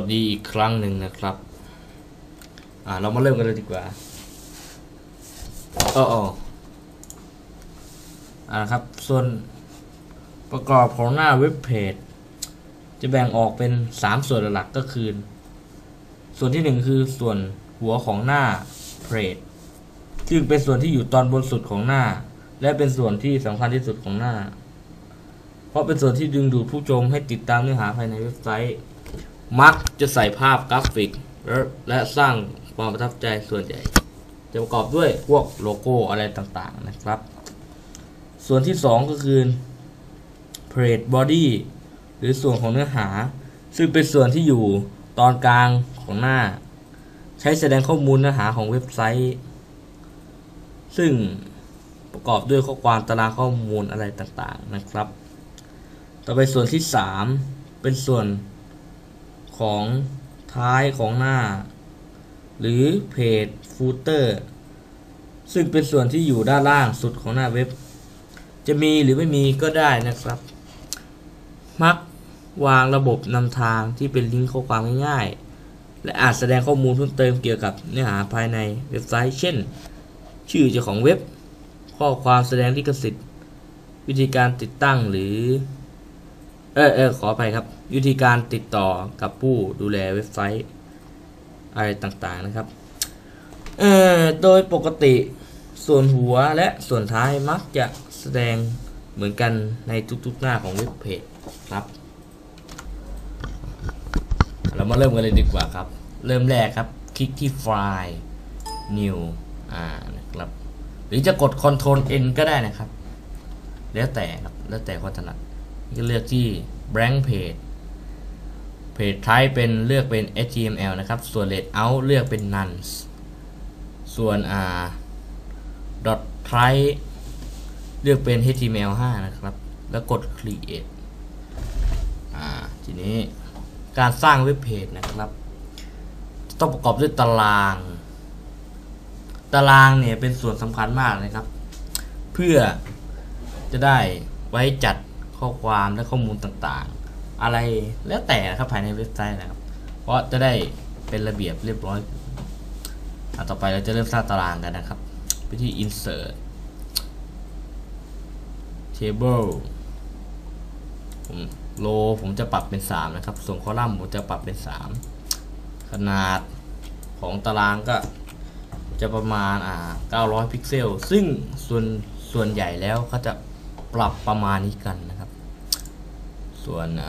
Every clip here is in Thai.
สดีอีกครั้งหนึ่งนะครับอ่าเรามาเริ่มกันเลยดีกว่าอ๋ออออ่าครับ ส่วนประกอบของหน้าเว็บเพจจะแบ่งออกเป็น 3 ส่วนหลักก็คือ ส่วนที่ 1 คือส่วนหัวของหน้าเพจซึ่งเป็นส่วนที่อยู่ตอนบนสุดของหน้า และเป็นส่วนที่สำคัญที่สุดของหน้า เพราะเป็นส่วนที่ดึงดูดผู้ชมให้ติดตามเนื้อหาภายในเว็บไซต์ มักจะใส่ภาพกราฟิกและและสร้างความประทับใจส่วนใหญ่ จะประกอบด้วยพวกโลโก้อะไรต่างๆนะครับ ส่วนที่ 2 ก็คือ page body หรือส่วนของเนื้อหา ซึ่งเป็นส่วนที่อยู่ตอนกลางของหน้า ใช้แสดงข้อมูลเนื้อหาของเว็บไซต์ ซึ่งประกอบด้วยข้อความตารางข้อมูลอะไรต่างๆนะครับ ต่อไปส่วนที่ 3 เป็นส่วน ของท้ายของหน้า หรือเพจฟูเตอร์ซึ่งเป็นส่วนที่อยู่ด้านล่างสุดของหน้าเว็บ จะมีหรือไม่มีก็ได้นะครับ มักวางระบบนำทางที่เป็นลิงก์ข้อความง่ายๆ และอาจแสดงข้อมูลเพิ่มเติมเกี่ยวกับเนื้อหาภายในเว็บไซต์ เช่น ชื่อเจ้าของเว็บ ข้อความแสดงลิขสิทธิ์ วิธีการติดตั้งหรือ เออเออขออภัยครับวิธีการติดต่อกับผู้ดูแลเว็บไซต์อะไรต่างๆนะครับ เออโดยปกติส่วนหัวและส่วนท้ายมักจะแสดงเหมือนกันในทุกๆหน้าของเว็บเพจครับ เรามาเริ่มกันเลยดีกว่าครับ เริ่มแรกครับ คลิกที่ไฟล์ new อ่านะครับ หรือจะกด Ctrl N ก็ได้นะครับ แล้วแต่ครับ แล้วแต่ความถนัด ก็เลือกที่ blank page page type เป็นเลือกเป็น HTML นะครับ ส่วน layout เลือกเป็น none ส่วนอ่า dot type เลือกเป็น HTML5 นะครับ แล้วกด create อ่า ทีนี้การสร้างเว็บเพจนะครับ ต้องประกอบด้วยตาราง ตารางเนี่ยเป็นส่วนสำคัญมากเลยครับ เพื่อจะได้ไว้จัด ข้อความและข้อมูลต่างๆ อะไรแล้วแต่นะครับภายในเว็บไซต์นะครับ เพราะจะได้เป็นระเบียบเรียบร้อยอต่อไปเราจะเริ่มสร้างตารางกันนะครับไปที่ insert table ผมโลผมจะปรับเป็น 3 นะครับ ส่วนคอลัมน์ผมจะปรับเป็น 3 ขนาดของตารางก็จะประมาณอ่า900 พิกเซล ซึ่งส่วนส่วนใหญ่แล้วเขาจะปรับประมาณนี้กันนะ ส่วนอ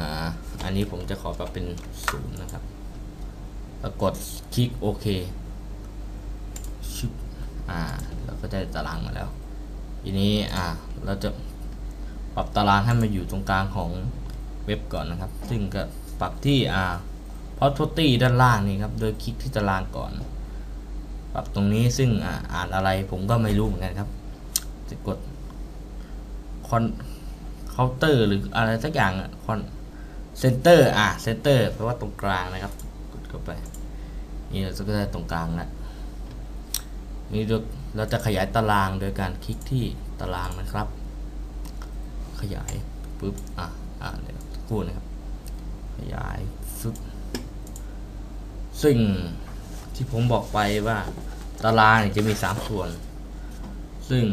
อันนี้ผมจะขอปรับเป็น0นะครับกดคลิกโอเคชึบอ่าเราก็ได้ตารางมาแล้ว ทีนี้อ่าเราจะปรับตารางให้มันอยู่ตรงกลางของเว็บก่อนนะครับ ซึ่งก็ปรับที่อ่าพอทตี้ด้านล่างนี่ครับ โดยคลิกที่ตารางก่อน ปรับตรงนี้ซึ่งอ่าอ่านอะไรผมก็ไม่รู้เหมือนกันครับ จะกดคอน เคาน์เตอร์หรืออะไรสักอย่างอะคอนเซนเตอร์อ่าเซนเตอร์แปลว่าตรงกลางนะครับกดเข้าไปนี่เราจะได้ตรงกลางแล้วนี่เราจะขยายตารางโดยการคลิกที่ตารางนะครับ ขยายปุ๊บอะอ่าเดี๋ยวกู้นะครับ ขยายฟึบซึ่งที่ผมบอกไปว่าตารางจะมี 3 ส่วน ซึ่ง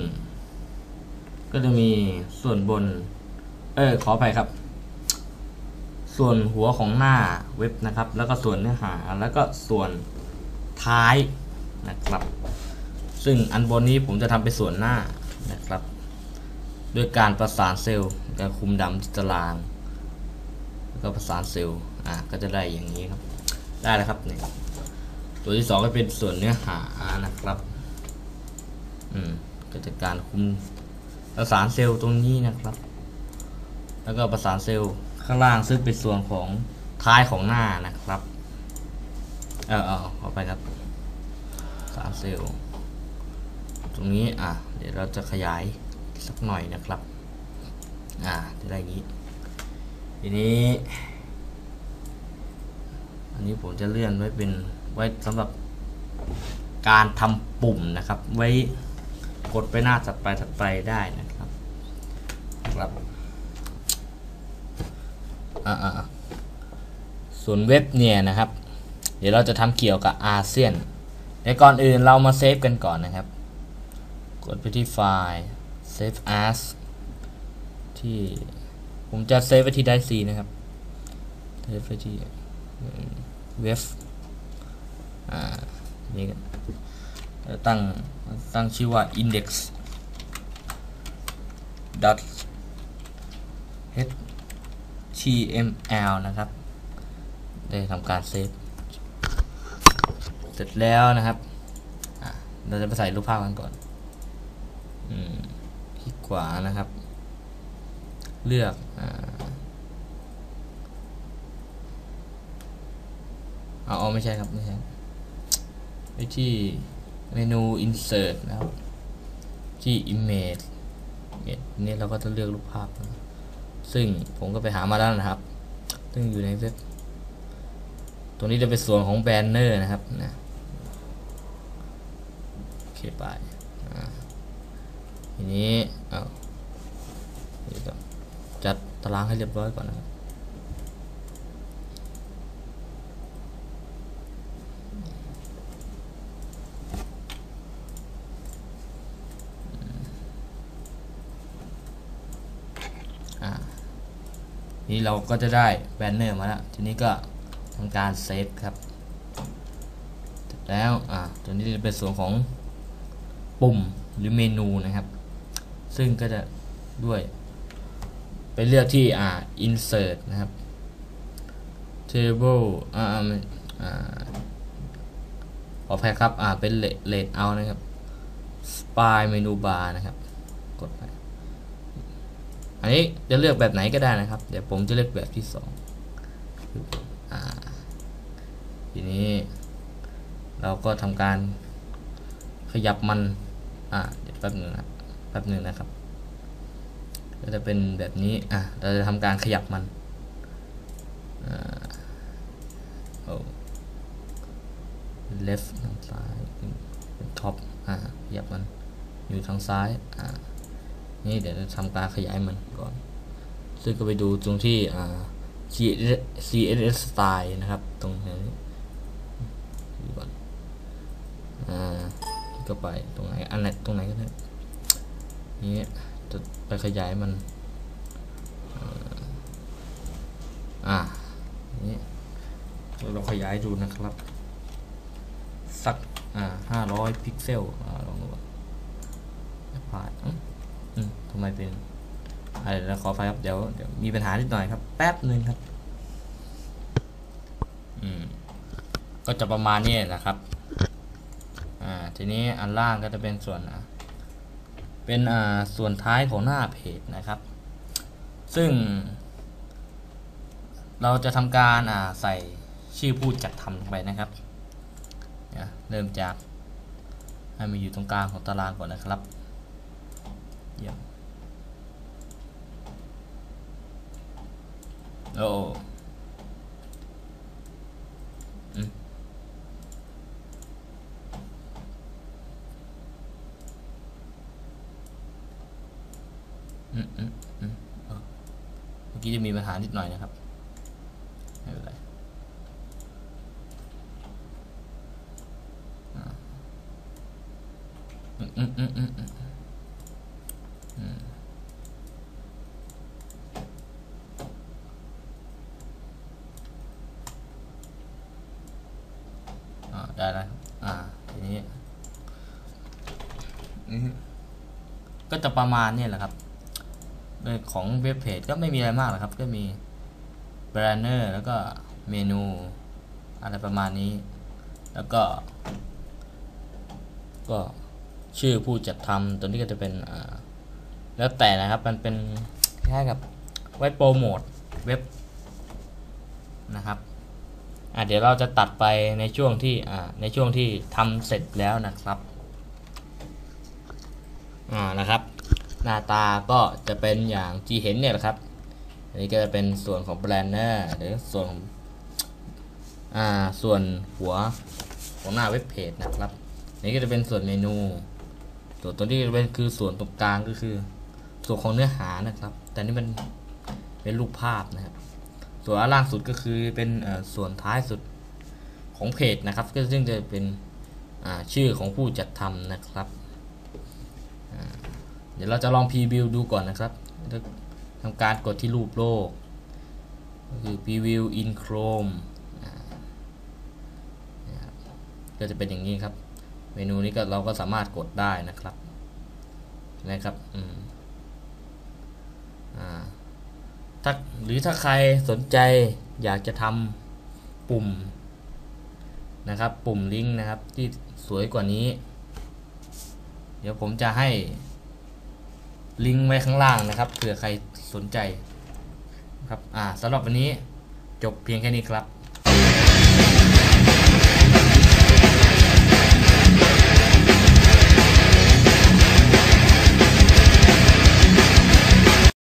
ก็จะมีส่วนบน เออขออภัยครับ ส่วนหัวของหน้าเว็บนะครับ แล้วก็ส่วนเนื้อหาแล้วก็ส่วนท้ายนะครับ ซึ่งอันบนนี้ผมจะทำเป็นส่วนหน้านะครับ ด้วยการประสานเซลล์การคุมดำที่ตาราง แล้วก็ประสานเซลล์อะก็จะได้อย่างนี้ครับ ได้แล้วครับเนี่ยตัวที่สองก็เป็นส่วนเนื้อหานะครับ อืมก็จะการคุมประสานเซลล์ตรงนี้นะครับ แล้วก็ประสานเซลล์ข้างล่างซึ่งเป็นส่วนของท้ายของหน้านะครับ เออเออเข้าไปครับสารเซลล์ตรงนี้อะเดี๋ยวเราจะขยายสักหน่อยนะครับ อ่าจะได้อย่างนี้ ทีนี้ อันนี้ผมจะเลื่อนไว้เป็นไว้สำหรับการทำปุ่มนะครับ ไว้กดไปหน้าถัดไปถัดไปได้นะครับครับ ส่วนเว็บเนี่ยนะครับ เดี๋ยวเราจะทำเกี่ยวกับอาเซียน ในก่อนอื่นเรามาเซฟกันก่อนนะครับ กดไปที่ไฟล์ save as ที่ผมจะเซฟไว้ที่ไดซีนะครับเซฟไว้ที่เว็บอ่านี่กันตั้งตั้งชื่อว่า index dot html นะครับ ได้ทำการเซฟ เสร็จแล้วนะครับ เราจะไปใส่รูปภาพกันก่อนอคลิกขวานะครับ เลือกอ่าเอาเอาไม่ใช่ครับ ไม่ใช่ไปที่เมนู insert นะครับ ที่ image image นี่เราก็จะเลือกรูปภาพนะ ซึ่งผมก็ไปหามาแล้วนะครับ ซึ่งอยู่ในเว็บตัวนี้จะเป็นส่วนของแบนเนอร์นะครับนะโอเคไปอ่าทีนี้เอาเอนจัดตารางให้เรียบร้อยก่อนนะครับ นี่เราก็จะได้แบนเนอร์มาแล้ว ทีนี้ก็ทำการเซฟครับ แล้วอ่าตัวนี้จะเป็นส่วนของปุ่มหรือเมนูนะครับ ซึ่งก็จะด้วยไปเลือกที่อ่า insert นะครับ table อ่าไม่อ่าขอแพ้ครับ อ่า เป็น layout นะครับ spine menu bar นะครับ กดไป อันนี้จะเลือกแบบไหนก็ได้นะครับ เดี๋ยวผมจะเลือกแบบที่สองอทีนี้ เราก็ทำการขยับมัน อ่าเดี๋ยวแป๊บหนึ่งนะแป๊บนึงนะครับ ก็จะเป็นแบบนี้ อะ เราจะทำการขยับมันอ่าโอ้ left ทางซ้าย top อ่าขยับมัน อยู่ทางซ้าย อ่า นี่เดี๋ยวจะทำการขยายมันก่อน ซึ่งก็ไปดูตรงที่ CSS style นะครับ ตรงนี้ดูก่อนอ่ากเข้าไปตรงไหนอันไหนตรงไหนก็ได้นี่จะไปขยายมันอ่านี่เราขยายดูนะครับ สักอ่าห้าร้อยพิกเซลอ่าลองดูก่อนผ่านอืมอืม ทำไมเป็นอะไรแล้วขอไฟครับเดี๋ยวเดี๋ยวมีปัญหานิดหน่อยครับ แป๊บหนึ่งครับ อืม ก็จะประมาณนี้นะครับ อ่า ทีนี้อันล่างก็จะเป็นส่วนอ่าเป็นอ่าส่วนท้ายของหน้าเพจนะครับ ซึ่ง เราจะทำการอ่าใส่ชื่อผู้จัดทำลงไปนะครับเนี่ยเริ่มจากให้มันอยู่ตรงกลางของตารางก่อนนะครับเยี่ยม โอ้เมื่อกี้จะมีปัญหานิดหน่อยนะครับ ไม่เป็นไรอืมอืมอืมอืมอืมอืมอ่าได้แล้วครับอ่า ทีนี้อืมก็ จะประมาณนี้แหละครับของเว็บเพจก็ไม่มีอะไรมากหรอกครับ ก็มี b บรนเนอร์แล้วก็เมนู อะไรประมาณนี้ แล้วก็ ก็ชื่อผู้จัดทำตัวนี้ก็จะเป็นแล้วแต่นะครับมันเป็นคล้ายกับไว้โปรโมทเว็บนะครับอ่าเดี๋ยวเราจะตัดไปในช่วงที่อ่าในช่วงที่ทำเสร็จแล้วนะครับอ่านะครับ หน้าตาก็จะเป็นอย่างที่เห็นเนี่ยแหละครับ อันนี้ก็จะเป็นส่วนของแบรนเนอร์หรือส่วนอ่าส่วนหัวของหน้าเว็บเพจนะครับนนี้ก็จะเป็นส่วนเมนู ส่วนตัวที่เป็นคือส่วนตรงกลางก็คือ ส่วนของเนื้อหานะครับ แต่นี่มันเป็นรูปภาพนะครับ ส่วนอันล่างสุดก็คือเป็นส่วนท้ายสุดของเพจนะครับ ก็ซึ่งจะเป็นชื่อของผู้จัดทำนะครับ เดี๋ยวเราจะลองพรีวิวดูก่อนนะครับทำการกดที่รูปโลก ก็คือ preview in Chrome อ่านะครับก็จะเป็นอย่างนี้ครับ เมนูนี้ก็เราก็สามารถกดได้นะครับนะครับอืมอ่าถ้าหรือถ้าใครสนใจอยากจะทำปุ่มนะครับ ปุ่มลิงก์นะครับที่สวยกว่านี้ เดี๋ยวผมจะให้ ลิงก์ไว้ข้างล่างนะครับเผื่อใครสนใจครับอ่าสำหรับวันนี้จบเพียงแค่นี้ครับ